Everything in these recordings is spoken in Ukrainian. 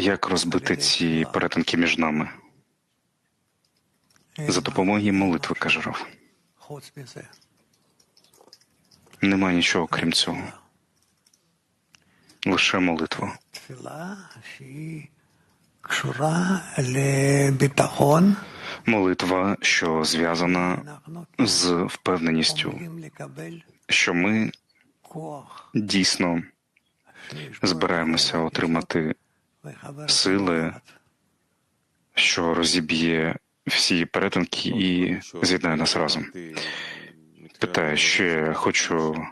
як розбити ці перетинки між нами? За допомогою молитви, каже Рав. Нема нічого крім цього. Лише молитва. Молитва, що зв'язана з впевненістю, що ми дійсно збираємося отримати сили, що розіб'є всі перетинки і з'єднає нас разом. Питаю, ще хочу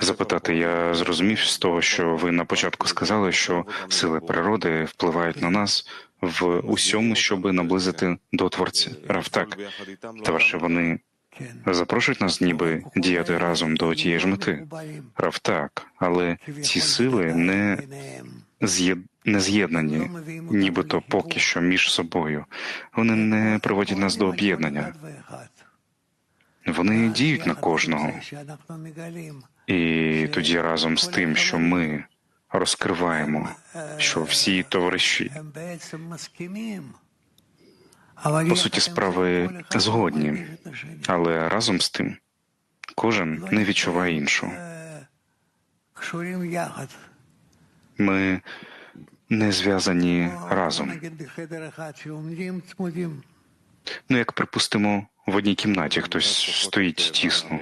запитати. Я зрозумів з того, що ви на початку сказали, що сили природи впливають на нас в усьому, щоб наблизити до творця Рафтак. Товарше, вони запрошують нас, ніби діяти разом до тієї ж мети. Рафтак, але ці сили не не з'єднані, нібито поки що між собою. Вони не приводять нас до об'єднання. Вони діють на кожного. І тоді разом з тим, що ми розкриваємо, що всі товариші по суті справи згодні, але разом з тим кожен не відчуває іншого. Ми не зв'язані разом. Ну, як припустимо, в одній кімнаті хтось стоїть тісно.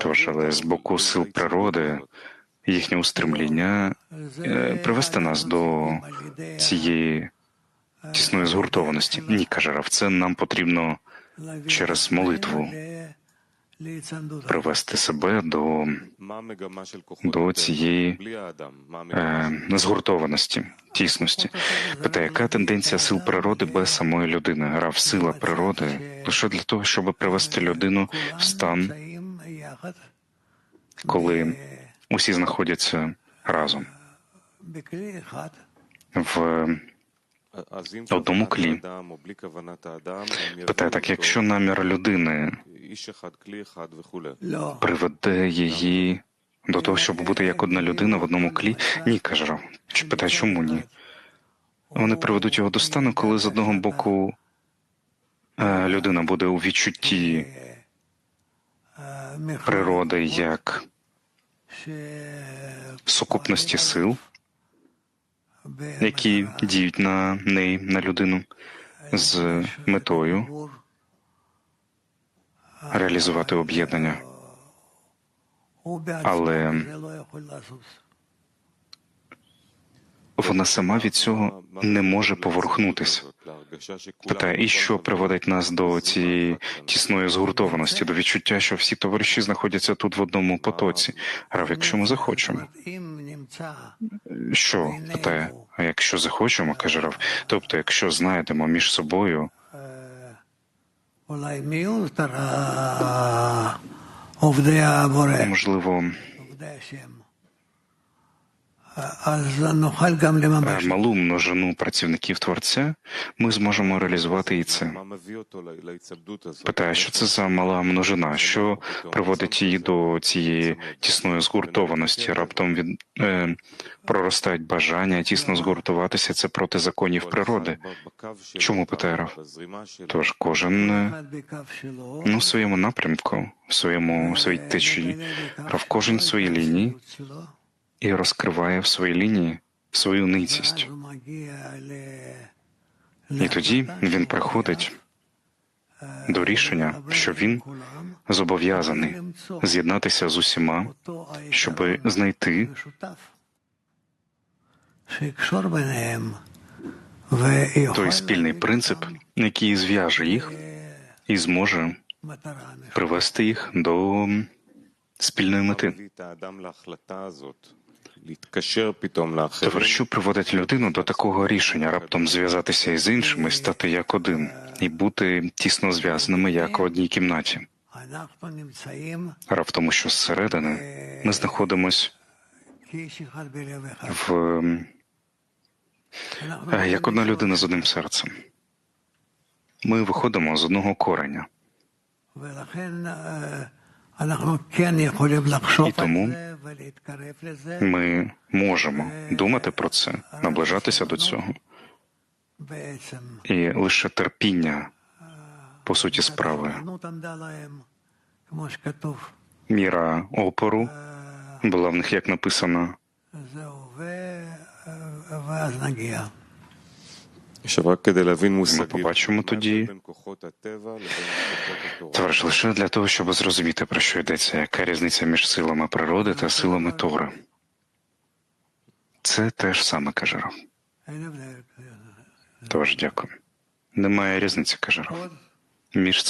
Тож, але з боку сил природи їхнє устремління е, привести нас до цієї тісної згуртованості. Ні, каже Рав, це нам потрібно через молитву привести себе до, до цієї е, згуртованості, тісності. Питає, яка тенденція сил природи без самої людини? Раф, сила природи лише для того, щоб привести людину в стан, коли усі знаходяться разом в одному клі. питає, так якщо намір людини приведе її до того, щоб бути як одна людина в одному клі, ні, каже Раф. Чи питає, чому ні? Вони приведуть його до стану, коли з одного боку е, людина буде у відчутті природи як сукупності сил, які діють на неї, на людину, з метою реалізувати об'єднання. Але вона сама від цього не може поворухнутися. Питає, і що приводить нас до цієї тісної згуртованості, до відчуття, що всі товариші знаходяться тут в одному потоці. Рав, якщо ми захочемо, що питає? А якщо захочемо, каже Рав, тобто, якщо знайдемо між собою можливо Е, малу множину працівників творця, ми зможемо реалізувати і це. Питає, що це за мала множина, що приводить її до цієї тісної згуртованості. Раптом від е, проростають бажання тісно згуртуватися. Це проти законів природи. Чому питає Раф? Тож кожен е, ну, в своєму напрямку, в своєму в своїй течії, Раф кожен своїй лінії і розкриває в своїй лінії свою ницість. І тоді він приходить до рішення, що він зобов'язаний з'єднатися з усіма, щоб знайти той спільний принцип, який зв'яже їх, і зможе привести їх до спільної мети. Тобто, що приводить людину до такого рішення раптом зв'язатися із іншими, стати як один і бути тісно зв'язаними як в одній кімнаті. Раптом, що зсередини ми знаходимось в ем, е, як одна людина з одним серцем. Ми виходимо з одного кореня. І тому ми можемо думати про це, наближатися до цього. І лише терпіння, по суті, справи. Міра опору була в них, як написано. Ми побачимо тоді товариш лише для того, щоб зрозуміти, про що йдеться, яка різниця між силами природи та силами Тора. Це те ж саме кажеро. Тож дякую. Немає різниці, кажеро, між цим.